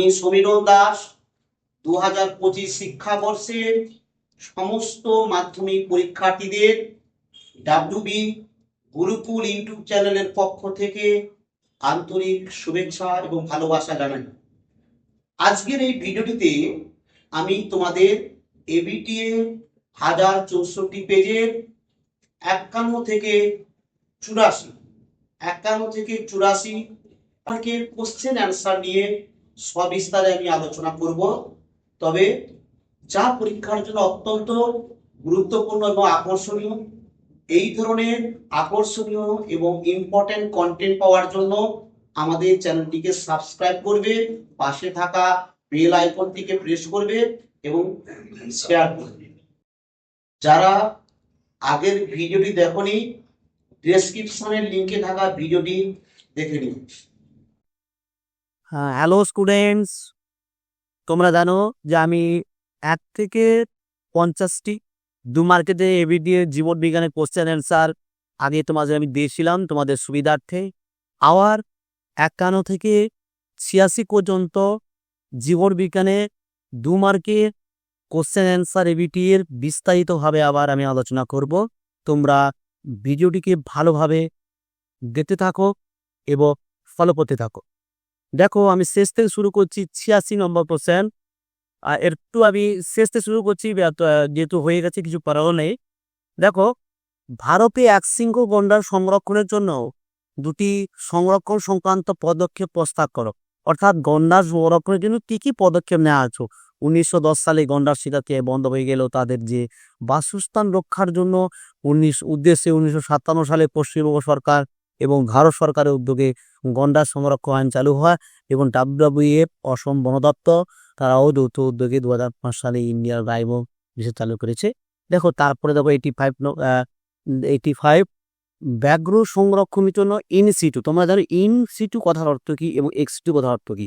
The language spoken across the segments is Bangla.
আমি সমীরণ দাস দু হাজার পঁচিশ শিক্ষাবর্ষের সমস্ত মাধ্যমিক পরীক্ষার্থীদের ডাব্লিউবি গুরুকুল ইউটিউব চ্যানেলের পক্ষ থেকে আন্তরিক শুভেচ্ছা এবং ভালোবাসা জানাই। আজকের এই ভিডিওটিতে আমি তোমাদের এবিটিএ হাজার চৌষট্টি পেজের একান্ন থেকে চুরাশি, একান্ন থেকে চুরাশি কোশ্চেন অ্যান্সার নিয়ে সবিস্তারে আমি আলোচনা করব। তবে যা পরীক্ষার জন্য অত্যন্ত গুরুত্বপূর্ণ এবং আকর্ষণীয়, এই ধরনের আকর্ষণীয় এবং ইম্পর্টেন্ট কন্টেন্ট পাওয়ার জন্য আমাদের চ্যানেলটিকে সাবস্ক্রাইব করবে, পাশে থাকা বেল আইকনটিকে প্রেস করবে এবং শেয়ার করবে। যারা আগের ভিডিওটি দেখনি ডেসক্রিপশনের লিংকে থাকা ভিডিওটি দেখে নিন। হ্যালো স্টুডেন্টস তোমরা জানো যে আমি এক থেকে পঞ্চাশটি দু মার্কেটে এবিডিএ জীবন বিজ্ঞানের কোশ্চেন অ্যান্সার আগে তোমাদের আমি দিয়েছিলাম তোমাদের সুবিধার্থে। আবার একান্ন থেকে ছিয়াশি পর্যন্ত জীবন বিজ্ঞানে দু মার্কের কোশ্চেন অ্যান্সার এবিটি এর বিস্তারিতভাবে আবার আমি আলোচনা করব। তোমরা ভিডিওটিকে ভালোভাবে দেখতে থাকো এবং ফলো করতে থাকো। দেখো আমি শেষ থেকে শুরু করছি ছিয়াশি নম্বর কোশ্চেন আর একটু আমি শেষ থেকে শুরু করছি যেহেতু হয়ে গেছে, কিছু করারও নেই। দেখো, ভারতে এক সিংহ গন্ডার সংরক্ষণের জন্য দুটি সংরক্ষণ সংক্রান্ত পদক্ষেপ প্রস্তাব করো। অর্থাৎ গন্ডার সংরক্ষণের জন্য কি কি পদক্ষেপ নেওয়া আছে উনিশশো সালে গন্ডার শিকারকে বন্ধ হয়ে গেল তাদের যে বাসস্থান রক্ষার জন্য। উনিশ, উদ্দেশ্যে উনিশশো সাতান্ন সালে পশ্চিমবঙ্গ সরকার এবং ভারত সরকারের উদ্যোগে গন্ডার সংরক্ষণ আইন চালু হয় এবং ডাব্লিউএফ অসম বন দপ্তর তারাও যৌথ উদ্যোগে দু হাজার পাঁচ সালে ইন্ডিয়ার রাইবো বিষয় চালু করেছে। দেখো, তারপরে দেখো এইটি ফাইভ এইটি ফাইভ ব্যাঘ্র সংরক্ষণের জন্য ইন সিটু, তোমরা জানো ইন সিটু কথার অর্থ কি এবং এক্স সিটু কথার অর্থ কি?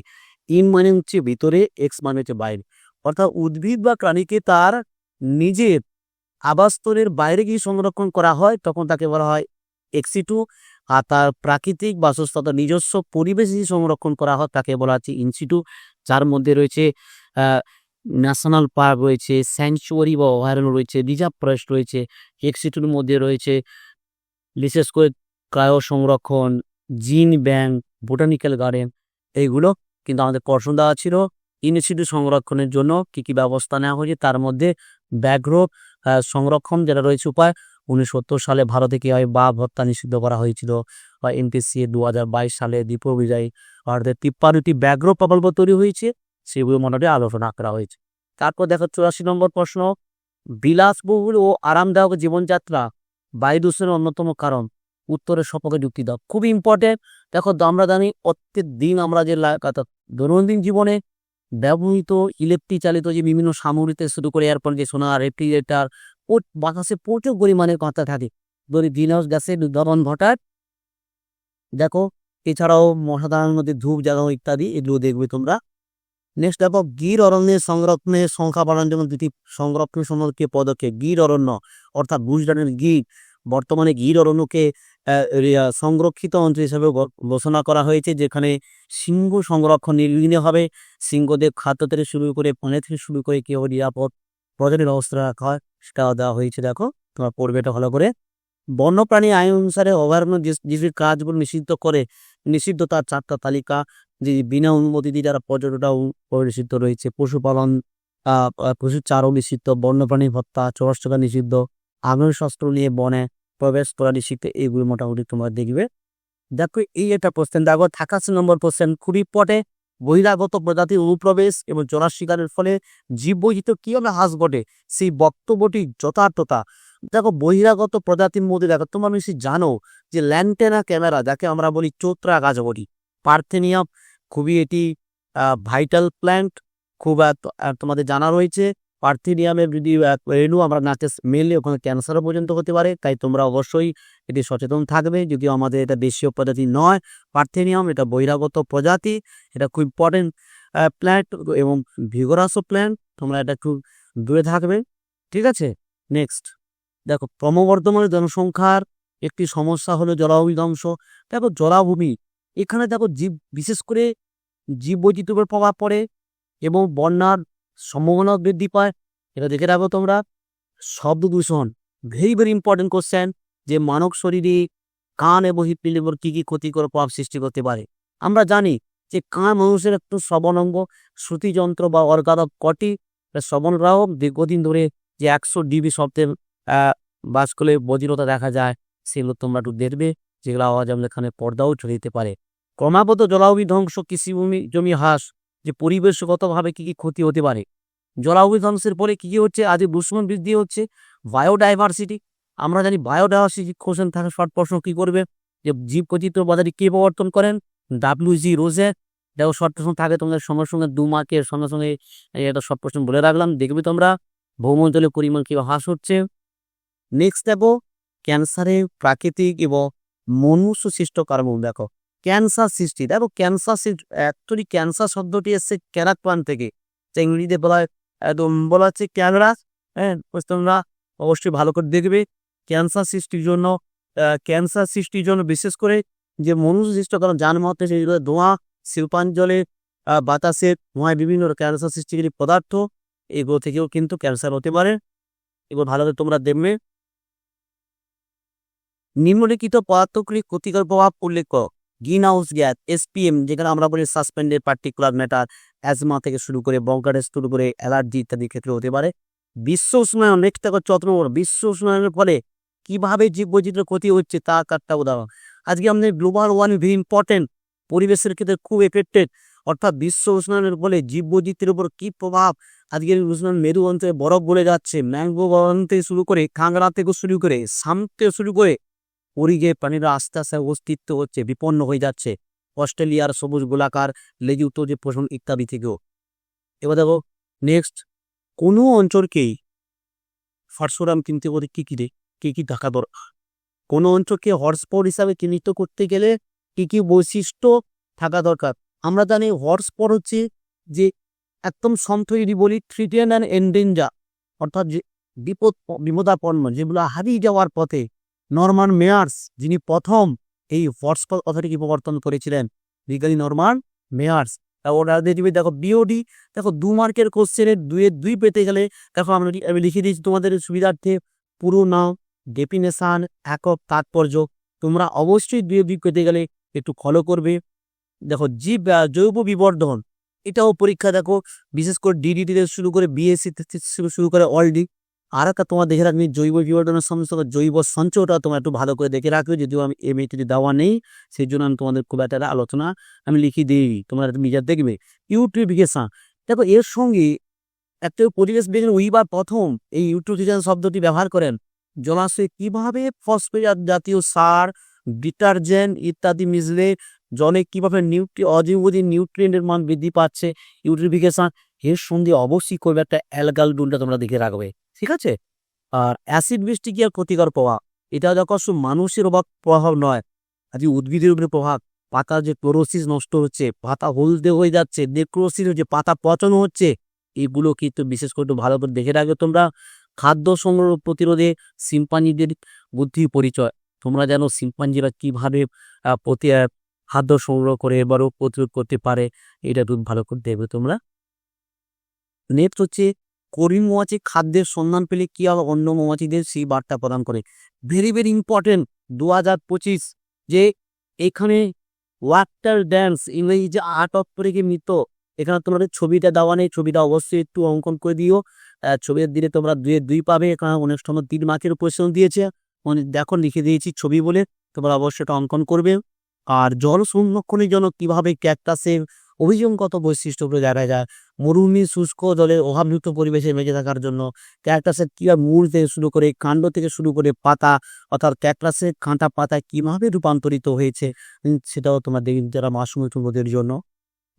ইন মানে হচ্ছে ভিতরে, এক্স মানে হচ্ছে বাইরে। অর্থাৎ উদ্ভিদ বা প্রাণীকে তার নিজের আবাসস্থলের বাইরে গিয়ে সংরক্ষণ করা হয়, তখন তাকে বলা হয় এক্সিটু আর তার প্রাকৃতিক বাসস্থান তার নিজস্ব পরিবেশ যদি সংরক্ষণ করা হয় তাকে বলা হচ্ছে ইনস্টিটিউ যার মধ্যে রয়েছে ন্যাশনাল পার্ক রয়েছে স্যাংচুয়ারি বা অভয়ারণ্য রয়েছে, রিজার্ভ ফরেস্ট রয়েছে এক্সিটুর মধ্যে রয়েছে, বিশেষ করে ক্রায় সংরক্ষণ, জিন ব্যাংক বোটানিক্যাল গার্ডেন, এইগুলো কিন্তু আমাদের পছন্দ দেওয়া ছিল। ইনস্টিটিউট সংরক্ষণের জন্য কি কি ব্যবস্থা নেওয়া হয়েছে, তার মধ্যে ব্যাঘ্র সংরক্ষণ যেটা রয়েছে উপায় উনিশশো সত্তর সালে ভারতে কি হয় বাঘ হত্যা নিষিদ্ধ করা হয়েছিল? বা এনপিসি দু সালে দীপ বিজয় ভারতের তিপ্পান্নটি ব্যাঘ্র প্রকল্প তৈরি হয়েছে, সেগুলো মোটামুটি আলোচনা করা হয়েছে। তারপর দেখো চুরাশি নম্বর প্রশ্ন, বিলাসবহুল ও আরামদায়ক জীবনযাত্রা বায়ু দূষণের অন্যতম কারণ। উত্তরের সপক্ষে যুক্তি দাও। খুব ইম্পর্টেন্ট দেখো আমরা জানি প্রত্যেক দিন আমরা যে দৈনন্দিন জীবনে ব্যবহৃত ইলেকট্রিক চালিত যে বিভিন্ন সামগ্রী থেকে শুরু করে এরপর যে সোনার রেফ্রিজারেটার বাতাসে প্রচুর পরিমাণে কাঁচা থাকে। ধরি গ্রিন হাউস গ্যাসের উদ্ভাবন ঘটায় দেখো, এছাড়াও মশাদানের মধ্যে ধূপ জ্বালানো ইত্যাদি, এগুলো দেখবে তোমরা। নেক্সট দেখো গির অরণ্যের সংরক্ষণের সংখ্যা বাড়ানোর জন্য দুটি সংরক্ষণ সম্পর্কে পদক্ষেপ। গির অরণ্য, অর্থাৎ গুজরাটের গির। বর্তমানে গির অরণ্যকে সংরক্ষিত অঞ্চল হিসেবে ঘোষণা করা হয়েছে, যেখানে সিংহ সংরক্ষণ নির্বিঘ্নে হবে। সিংহদের খাদ্য থেকে শুরু করে পানি থেকে শুরু করে কেউ নিরাপদ প্রজাতির ব্যবস্থা রাখা হয়। সেটাও দেওয়া হয়েছে, দেখো। তোমার পড়বে এটা ভালো করে। বন্যপ্রাণী আইন অনুসারে অভয়ারণ্য যে যেসব কাজগুলো নিষিদ্ধ করে, নিষিদ্ধ তার চারটা তালিকা, যে বিনা অনুমতি দিয়ে যারা পর্যটকরাও নিষিদ্ধ রয়েছে, পশুপালন পশু চারও নিষিদ্ধ, বন্যপ্রাণী হত্যা চোরাষ্টকা নিষিদ্ধ আগুন শস্ত্র নিয়ে বনে প্রবেশ করা নিষিদ্ধ এইগুলো মোটামুটি তোমরা দেখবে। দেখো, এই একটা প্রশ্ন দেখো, থাকাশি নম্বর প্রশ্ন খুবই পটে বহিরাগত প্রজাতির অনুপ্রবেশ এবং জোড়া শিকারের ফলে জীববৈচিত্র্য কীভাবে হ্রাস ঘটে, সেই বক্তব্যটি যথার্থতা। দেখো, বহিরাগত প্রজাতির মধ্যে দেখো, তোমরা নিশ্চয়ই জানো যে ল্যান্টেনা ক্যামেরা যাকে আমরা বলি চোত্রা গাছ বলি, পার্থেনিয়াম খুবই এটি ভাইটাল প্ল্যান্ট খুব তোমাদের জানা রয়েছে। পার্থেনিয়ামের যদি রেণু আমরা নাচে মেলে ওখানে ক্যান্সারও পর্যন্ত হতে পারে, তাই তোমরা অবশ্যই এটি সচেতন থাকবে। যদিও আমাদের এটা দেশীয় প্রজাতি নয় পার্থেনিয়াম এটা বহিরাগত প্রজাতি, এটা খুব ইম্পর্টেন্ট প্ল্যান্ট এবং ভিগোরাসও প্ল্যান্ট তোমরা এটা একটু দূরে থাকবে। ঠিক আছে? নেক্সট দেখো ক্রমবর্ধমান জনসংখ্যার একটি সমস্যা হলো জলাভূমি ধ্বংস। দেখো জলাভূমি, এখানে দেখো জীব, বিশেষ করে জীববৈচিত্র্যের উপর প্রভাব পড়ে এবং বন্যার সম্ভাবনা বৃদ্ধি পায়। এটা দেখে রাখো তোমরা। শব্দ দূষণ ভেরি ভেরি ইম্পর্টেন্ট কোশ্চেন যে মানব শরীরে কান এবং হৃৎপিণ্ডের কী কী ক্ষতিকর প্রভাব সৃষ্টি করতে পারে। আমরা জানি যে কান মানুষের একটু শ্রবণ অঙ্গ শ্রুতিযন্ত্র বা অর্গাদব কটি শ্রবণ রাহক দীর্ঘদিন ধরে যে একশো ডিবি শব্দের বাস করলে বধিরতা দেখা যায়, সেগুলো তোমরা একটু দেখবে, যেগুলো আওয়াজ আমাদের এখানে পর্দাও যেতে পারে। ক্রমাগত জলাভূমি ধ্বংস, কৃষিভূমি জমি হ্রাস যে পরিবেশগতভাবে কী কী ক্ষতি হতে পারে। জলাভূমি ধ্বংসের পরে কী কী হচ্ছে? আজ দূষণ বৃদ্ধি হচ্ছে। বায়োডাইভার্সিটি, আমরা জানি বায়োডাইভার্সিটি কোশ্চেন থাকে শর্ট প্রশ্ন কী করবে? যে জীব বৈচিত্র্য বাজারে কে প্রবর্তন করেন? ডাব্লিউ জি রোজে দেখো শর্ট প্রশ্ন থাকে তোমাদের সঙ্গে সঙ্গে দু মার্কের সঙ্গে সঙ্গে একটা শর্ট প্রশ্ন বলে রাখলাম। দেখবে তোমরা ভৌমজলের পরিমাণ কীভাবে হ্রাস হচ্ছে। নেক্সট দেখো, ক্যান্সারের প্রাকৃতিক এবং মনুষ্য সৃষ্ট কারণ দেখো। ক্যান্সার সৃষ্টি। দেখো ক্যান্সার সৃষ্টি অ্যাকচুয়ালি ক্যান্সার শব্দটি এসছে ক্যারাক প্রাণ থেকে ইংরেজিতে বলা হয় একদম বলা হচ্ছে ক্যানরা হ্যাঁ? তোমরা অবশ্যই ভালো করে দেখবে। ক্যান্সার সৃষ্টির জন্য ক্যান্সার সৃষ্টির জন্য বিশেষ করে যে মনুষ্য সৃষ্ট কারণ যানবাহন থেকে যেগুলো ধোঁয়া শিল্পাঞ্জলে আহ, বাতাসের ধোঁয়ায় বিভিন্ন ক্যান্সার সৃষ্টিকারী পদার্থ। এগুলো থেকেও কিন্তু ক্যান্সার হতে পারে। এগুলো ভালো করে তোমরা দেখবে। নিম্নলিখিত পদার্থগুলি ক্ষতিকর প্রভাব উল্লেখ গ্রিন হাউস গ্যাস এসপিএম যেখানে আমরা বলি সাসপেন্ডেড পার্টিকুলার ম্যাটার, অ্যাজমা থেকে শুরু করে বঙ্কারের শুরু করে অ্যালার্জি ইত্যাদি ক্ষেত্রে হতে পারে। বিশ্ব উষ্ণায়ন, নেক্সট দেখো চত্র বিশ্ব উষ্ণায়নের ফলে কীভাবে জীববৈচিত্র্য ক্ষতি হচ্ছে তা একটা উদাহরণ। আজকে আমাদের গ্লোবাল ওয়ার্মিং ভেরি ইম্পর্টেন্ট, পরিবেশের ক্ষেত্রে খুব এফেক্টেড, অর্থাৎ বিশ্ব উষ্ণায়নের ফলে জীববৈচিত্র্যের উপর কী প্রভাব? আজকের উষ্ণায়ন মেরু অঞ্চলে বরফ গলে যাচ্ছে ম্যাঙ্গো থেকে শুরু করে কাঁকড়া থেকে শুরু করে, সাম থেকে শুরু করে পরিগে প্রাণীরা আস্তে আস্তে অস্তিত্ব হচ্ছে, বিপন্ন হয়ে যাচ্ছে। অস্ট্রেলিয়ার সবুজ গোলাকার লেজুক্ত যে পোষণ ইত্যাদি থেকেও। এবার দেখো নেক্সট কোনো অঞ্চলকেই ফার্সোরাম কিনতে হলে কী কী রে, কী কী থাকা দরকার? কোনো অঞ্চলকে হটস্পট হিসাবে চিহ্নিত করতে গেলে কী কী বৈশিষ্ট্য থাকা দরকার? আমরা জানি হটস্পট হচ্ছে যে একদম সন্থ যদি বলি থ্রিটেন অ্যান্ড এন্ডেঞ্জা অর্থাৎ যে বিপদ, বিপদাপন্ন, যেগুলো হারিয়ে যাওয়ার পথে নরমান মেয়ার্স, যিনি প্রথম এই হটস্পট কথাটিকে প্রবর্তন করেছিলেন বিজ্ঞানী নরমান মেয়ার্স। তা ওরা দেখবে দেখো বিওডি দেখো, দু মার্কের কোশ্চেনের দুয়ের দুই পেতে গেলে, দেখো, আমরা আমি লিখে দিয়েছি তোমাদের সুবিধার্থে, পুরো নাম ডেফিনেশান একক তাৎপর্য, তোমরা অবশ্যই দুই দুই পেতে গেলে একটু ফলো করবে। দেখো জীব জৈব বিবর্ধন, এটাও পরীক্ষা, দেখো, বিশেষ করে ডিডিটি থেকে শুরু করে বিএসসি থেকে শুরু করে অলডি আর একটা তোমার দেখে রাখবি, জৈব বিবর্তনের সঙ্গে জৈব সঞ্চয়টা তোমার একটু ভালো করে দেখে রাখবে। যদিও আমি এম এইটি দেওয়া নেই, সেই জন্য আমি তোমাদের খুব একটা আলোচনা আমি লিখে দিই তোমরা নিজের দেখবে। ইউট্রিফিকেশন। দেখো, এর সঙ্গে একটা পরিবেশ বিজ্ঞান উইবার প্রথম এই ইউট্রিফিকেশন শব্দটি ব্যবহার করেন। জলাশয়ে কীভাবে ফসফেট জাতীয় সার, ডিটারজেন্ট ইত্যাদি মিশলে জলে কীভাবে নিউট্রি অজীবী নিউট্রিয়েন্টের মান বৃদ্ধি পাচ্ছে? ইউট্রিফিকেশন। এর সঙ্গে অবশ্যই করবে একটা অ্যালগাল ডুলটা তোমরা দেখে রাখবে, ঠিক আছে? আর অ্যাসিড বৃষ্টি কি আর ক্ষতিকর প্রভাব? এটা দেখো শুধু মানুষের অভাব প্রভাব নয়, আজকে উদ্ভিদের উপরে প্রভাব। পাতার যে ক্লোরোসিস নষ্ট হচ্ছে, পাতা হলদে হয়ে যাচ্ছে, নেক্রোসিস হচ্ছে, পাতা পচন হচ্ছে, এগুলো কিন্তু বিশেষ করে ভালো করে দেখে রাখবে তোমরা। খাদ্য সংগ্রহ প্রতিরোধে শিম্পাঞ্জিদের বুদ্ধি পরিচয়। তোমরা জানো শিম্পাঞ্জিরা কীভাবে প্রতি খাদ্য সংগ্রহ করে এবারও প্রতিরোধ করতে পারে, এটা তুমি ভালো করে দেখবে তোমরা। নেক্সট হচ্ছে করিম মৌমাছি খাদ্যের সন্ধান পেলে কি হবে? অন্য মৌমাছিদের সেই বার্তা প্রদান করে। ভেরি ভেরি ইম্পর্টেন্ট দু হাজার পঁচিশ যে এখানে ওয়াটার ড্যান্স ইংরেজি যে আর্ট অফ পরিকে মৃত, এখানে তোমাদের ছবিটা দেওয়া নেই, ছবিটা অবশ্যই একটু অঙ্কন করে দিও। ছবির দিলে তোমরা দুয়ে দুই পাবে, এখানে অনেক সময় তিন মার্কের কোয়েশ্চেন দিয়েছে। অনেক দেখো, লিখে দিয়েছি ছবি বলে, তোমরা অবশ্যই এটা অঙ্কন করবে। আর জল সংরক্ষণের জন্য কীভাবে ক্যাকটাসের অভিযোগগত বৈশিষ্ট্যগুলো দেখা যায় মরুভূমি শুষ্ক জলের অভাবযুক্ত পরিবেশে বেঁচে থাকার জন্য ক্যাকটাসের কীভাবে মূল থেকে শুরু করে, কাণ্ড থেকে শুরু করে পাতা, অর্থাৎ ক্যাকটাসের কাঁটা পাতা কীভাবে রূপান্তরিত হয়েছে সেটাও তোমার দেখি যারা মাসুমি তোমাদের জন্য।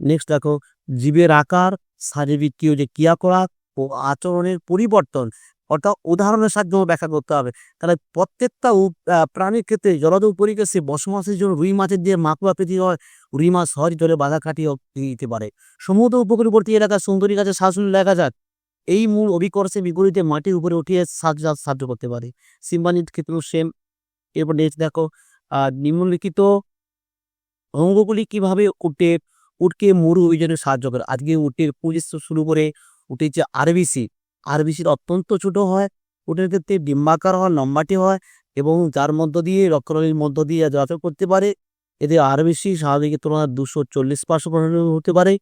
নেক্সট দেখো, জীবের আকার, শারীরবৃত্তীয় যে ক্রিয়াকলাপ ও আচরণের পরিবর্তন অর্থাৎ উদাহরণের সাহায্যে ব্যাখ্যা করতে হবে। তাহলে প্রত্যেকটা প্রাণীর ক্ষেত্রে জলজ পরিবেশে বসবাসের জন্য রুই মাছের দিয়ে মাকুয়া পেতে হয়, রুই মাছ সহজ জলে বাধা কাটিয়ে দিতে পারে। সমুদ্র উপকূলবর্তী এলাকার সুন্দরী গাছের শাসন দেখা যাক। এই মূল অভিকর্ষে বিপরীতে মাটির উপরে উঠিয়ে সাহায্য সাহায্য করতে পারে। সিম্বানির ক্ষেত্রেও সেম এরপর নেক্সট দেখো নিম্নলিখিত অঙ্গগুলি কীভাবে উঠে, উটকে মরু জন্য সাহায্য করে? আজকে উটের পুলিশ শুরু করে যে আরবিসি আরবিসির অত্যন্ত ছোট হয় উটের ক্ষেত্রে ডিম্বাকার হয়, লম্বাটি হয় এবং যার মধ্য দিয়ে রক্তনালীর মধ্য দিয়ে যাতায়াত করতে পারে। এদের আরবিসি স্বাভাবিকের তুলনায় দুশো চল্লিশ পার্সেন্ট হতে পারে।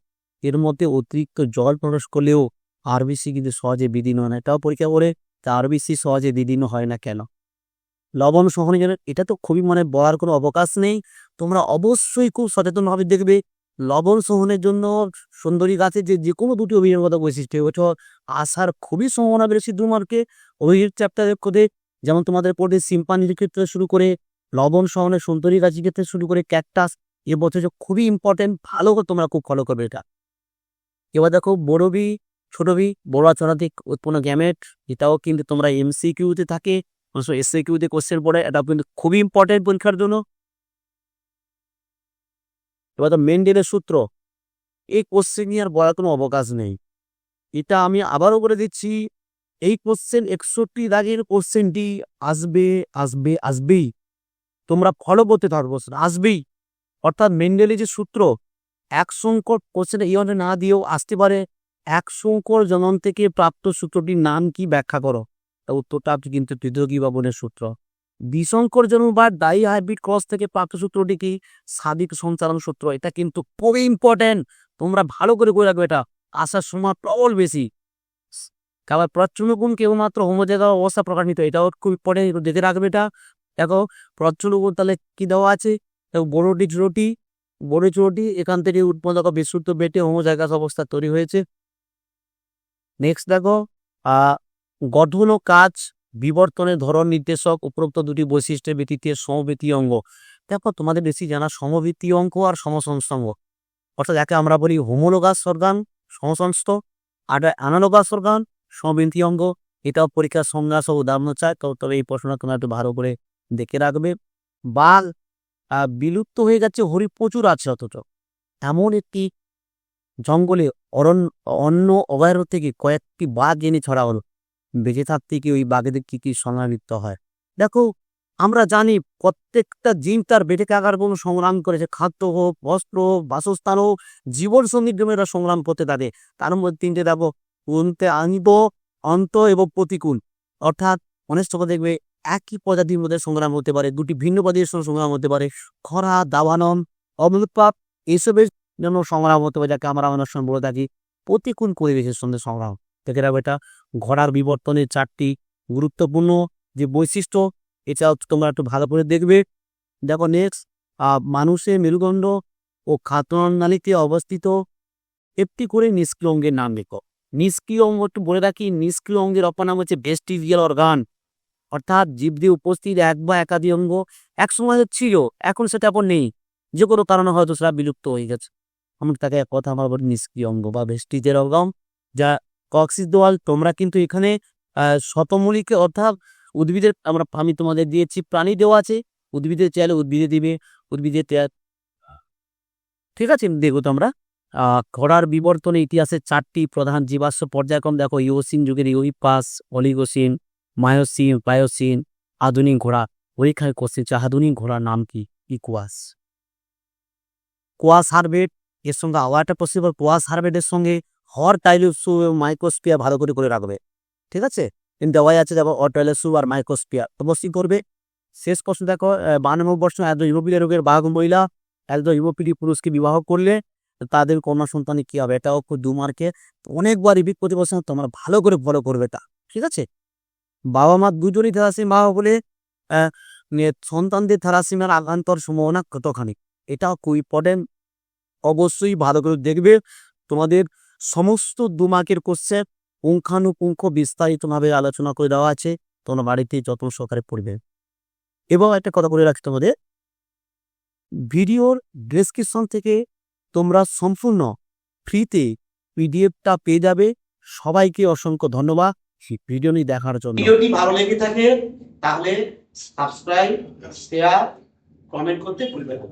এর মধ্যে অতিরিক্ত জল প্রবেশ করলেও আরবিসি কিন্তু সহজে বিদীর্ণ হয় না। এটাও পরীক্ষা করে তা আরবিসি সহজে বিদীর্ণ হয় না কেন? লবণ সহনীকরণ এটা তো খুবই মানে বলার কোনো অবকাশ নেই। তোমরা অবশ্যই খুব সচেতনভাবে দেখবে লবণ সহনের জন্য সুন্দরী গাছের যে যে কোনো দুটি অভিযোগগত বৈশিষ্ট্য এবছর আসার খুবই সম্ভাবনা বেড়েছে দুমার্কে অভিযোগ চ্যাপ্টারের কোদে যেমন তোমাদের পড়ে সিম্পানির ক্ষেত্রে শুরু করে, লবণ সহনের সুন্দরী গাছের ক্ষেত্রে শুরু করে, ক্যাকটাস এবছর খুবই ইম্পর্টেন্ট ভালো তোমরা খুব ফলো করবে এটা। এবার দেখো, বড় বি, ছোট বি, বড় আচরণাধিক উৎপন্ন গ্যামেট এটাও কিন্তু তোমরা এমসিকিউতে থাকে এসএ কিউতে কোশ্চেন পড়ে এটা কিন্তু খুবই ইম্পর্টেন্ট পরীক্ষার জন্য। এবার তো মেন্ডেলের সূত্র। এই কোশ্চেন নিয়ে আর বলার কোনো অবকাশ নেই। এটা আমি আবারও বলে দিচ্ছি, এই কোশ্চেন একষট্টি দাগের কোশ্চেনটি আসবে আসবে, আসবেই। তোমরা ফলো করতে থাকব আসবেই। অর্থাৎ মেন্ডেলের যে সূত্র, এক সংকট কোশ্চেন এই অর্থে না দিয়েও আসতে পারে। এক সংকর জনন থেকে প্রাপ্ত সূত্রটির নাম কি ব্যাখ্যা করো? তা উত্তরটা কিন্তু তৃতীয় কি বাবনের সূত্র। বিশঙ্কর জন্ম বা ডাই হাইব্রিড ক্রস থেকে প্রাপ্ত সূত্রটি কি? সাদিক সঞ্চালন সূত্র। এটা কিন্তু খুবই ইম্পর্টেন্ট তোমরা ভালো করে করে রাখবে এটা। আসার সময় প্রবল বেশি। আবার প্রচ্ছন্নগুণ কেবলমাত্র হোমোজায়গা অবস্থা প্রকাশিত। এটাও খুব ইম্পর্টেন্ট দেখে রাখবে এটা। দেখো, প্রচ্ছন্নগুণ তাহলে কি দেওয়া আছে? দেখো বড়টি ছোটি বড় ছোটি এখান থেকে উৎপন্ন বিশুদ্ধ বেটে হোমোজায়গাস অবস্থা তৈরি হয়েছে। নেক্সট দেখো, আহ, গঠন ও কাজ। বিবর্তনের ধরন নির্দেশক উপরোক্ত দুটি বৈশিষ্ট্যের ভিত্তিতে সমবৃত্তি অঙ্গ। দেখো, তোমাদের বেশি জানা সমবৃত্তি অঙ্ক আর সমসংস্তঙ্গ অর্থাৎ যাকে আমরা বলি হোমোলোগাস অর্গান, সমসংস্থ। আর অ্যানালোগাস অর্গান সমবৃত্তি অঙ্গ। এটাও পরীক্ষার সংজ্ঞা সহ উদাহরণ চায় তো তবে এই প্রশ্নটা তোমরা একটু ভালো করে দেখে রাখবে। বাঘ বিলুপ্ত হয়ে গেছে হরি প্রচুর আছে অথচ। এমন একটি জঙ্গলে অরণ্য অন্য অভয়ারণ্য থেকে কয়েকটি বাঘ এনে ছড়া হলো। বেঁচে থাকতে কি ওই বাঘেদের কি কি সংগ্রামিত হয়? দেখো, আমরা জানি প্রত্যেকটা জীব তার বেঁচে থাকার কোনো সংগ্রাম করেছে। খাদ্য হোক, বস্ত্র হোক, বাসস্থান হোক, জীবন সঙ্গীর এরা সংগ্রাম করতে থাকে। তার মধ্যে তিনটে দেখো অন্তে আনিব, অন্ত এবং প্রতিকূল। অর্থাৎ অনেক সময় দেখবে একই প্রজাতির মধ্যে সংগ্রাম হতে পারে, দুটি ভিন্ন প্রজাতির সঙ্গে সংগ্রাম হতে পারে। খরা দাবানম অমৃতপাপ এসবের জন্য সংগ্রাম হতে পারে, যাকে আমরা অনেক সময় বলে থাকি প্রতিকূল পরিবেশের সঙ্গে সংগ্রাম। দেখে রাখবে এটা ঘোড়ার বিবর্তনের চারটি গুরুত্বপূর্ণ যে বৈশিষ্ট্য এটাও তোমরা একটু ভালো করে দেখবে। দেখো নেক্সট মানুষের মেরুদণ্ড ও খাতনালীতে অবস্থিত একটি করে নিষ্ক্রিয় অঙ্গের নাম লেখো। নিষ্ক্রিয় অঙ্গ একটু বলে রাখি, নিষ্ক্রিয় অঙ্গের অপর নাম হচ্ছে ভেস্টিজিয়াল অর্গান অর্থাৎ জীব দিয়ে উপস্থিত এক বা একাধিক অঙ্গ এক সময় ছিল, এখন সেটা এখন নেই। যে কোনো কারণে হয়তো সেটা বিলুপ্ত হয়ে গেছে। আমরা তাকে কথা আমার বলি নিষ্ক্রিয় অঙ্গ বা ভেস্টিজের অঙ্গম যা কক্সিস দোয়াল, তোমরা কিন্তু এখানে শতমূলিকে অর্থাৎ উদ্ভিদের, আমরা, আমি তোমাদের দিয়েছি, প্রাণী দেওয়া আছে। উদ্ভিদের চাইলে উদ্ভিদে দিবে উদ্ভিদের ঠিক আছে, দেখো তোমরা। ঘোড়ার বিবর্তনে ইতিহাসে চারটি প্রধান জীবাশ্ম পর্যায়ক্রম, দেখো ইওসিন যুগের ইউইপাস অলিগোসিন, মায়োসিন প্লায়োসিন আধুনিক ঘোড়া। পরীক্ষায় কোশ্চেন আধুনিক ঘোড়ার নাম কি? ইকুয়াস কোয়াস। হারবেট এর সঙ্গে আবার একটা প্রশ্ন কোয়াস হারবেটের সঙ্গে হর টাইলসু এবং মাইক্রোস্পিয়ার ভালো করে করে রাখবে। ঠিক আছে? দেওয়াই আছে যেমন সু আর মাইক্রোস্পিয়ার অবশ্যই করবে? শেষ প্রশ্ন দেখো বানানব্বই বর্ষ একজন ইউরোপীয় রোগের বাঘ মহিলা একজন ইউরোপীয় পুরুষকে বিবাহ করলে তাদের কন্যা সন্তানে কি হবে? এটাও দু মার্কে অনেকবার রিপিট করতে বলছে তোমরা ভালো করে ফলো করবে তা ঠিক আছে? বাবা মা দুজনই থ্যালাসিমা বলে সন্তানদের থ্যালাসিমার আগান্তর সম্ভাবনা কতখানি? এটাও খুব ইম্পর্টেন্ট অবশ্যই ভালো করে দেখবে। তোমাদের সমস্ত দুমাকের কোশ্চেন পুঙ্খানুপুঙ্খ বিস্তারিতভাবে আলোচনা করে দেওয়া আছে। তোমরা বাড়িতে যত্ন সহকারে পড়বে। এবং একটা কথা বলে রাখি তোমাদের। ভিডিওর ডেসক্রিপশন থেকে তোমরা সম্পূর্ণ ফ্রিতে পিডিএফটা পেয়ে যাবে। সবাইকে অসংখ্য ধন্যবাদ ভিডিওটি দেখার জন্য। ভিডিওটি ভালো লেগে থাকে তাহলে সাবস্ক্রাইব শেয়ার কমেন্ট করতে ভুলবেন না।